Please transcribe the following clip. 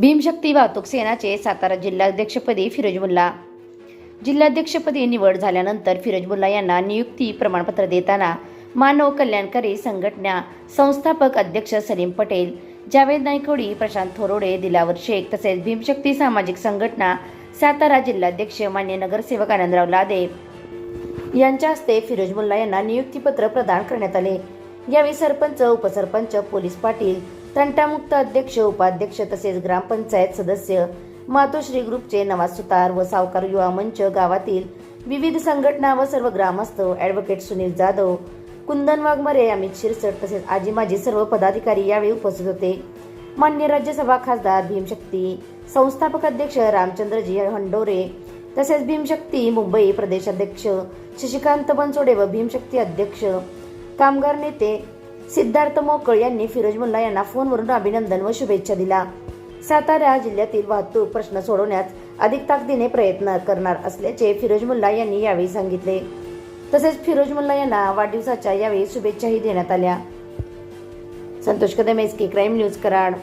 भीमशक्ती वाहतूक सेनाचे सातारा जिल्हाध्यक्षपदी फिरोजमुल्ला जिल्हाध्यक्षपदी निवड झाल्यानंतर फिरोजमुल्ला यांना नियुक्ती प्रमाणपत्र देताना मानव कल्याणकारी संघटना संस्थापक अध्यक्ष सलीम पटेल जावेद नायकोडी प्रशांत थोरोडे दिलावर शेख तसेच भीमशक्ती सामाजिक संघटना सातारा जिल्हाध्यक्ष मान्य नगरसेवक आनंदराव लादे यांच्या हस्ते फिरोज मुल्ला यांना नियुक्तीपत्र प्रदान करण्यात आले. यावेळी सरपंच उपसरपंच पोलीस पाटील तंटामुक्त अध्यक्ष उपाध्यक्ष तसेच ग्रामपंचायत सदस्य मातोश्री ग्रुपचे नवाज सुतार व सावकार युवा मंच गावातील विविध संघटना व सर्व ग्रामस्थ ॲडव्होकेट सुनील जाधव कुंदन वाघमरे अमित शिरसट तसेच आजी माजी सर्व पदाधिकारी यावेळी उपस्थित होते. मान्य राज्यसभा खासदार भीमशक्ती संस्थापक अध्यक्ष रामचंद्रजी हंडोरे तसेच भीमशक्ती मुंबई प्रदेशाध्यक्ष शशिकांत बनसोडे व भीमशक्ती अध्यक्ष कामगार नेते सिद्धार्थ मोकळ यांनी फिरोज मुल्ला यांना फोनवरून अभिनंदन व शुभेच्छा दिला सातारा जिल्ह्यातील वाहतूक प्रश्न सोडवण्यात अधिक ताकदीने प्रयत्न करणार असल्याचे फिरोज मुल्ला यांनी यावेळी सांगितले. तसेच फिरोज मुल्ला यांना वाढदिवसाच्या यावेळी शुभेच्छाही देण्यात आल्या. Santosh Kadam S K crime news Karad.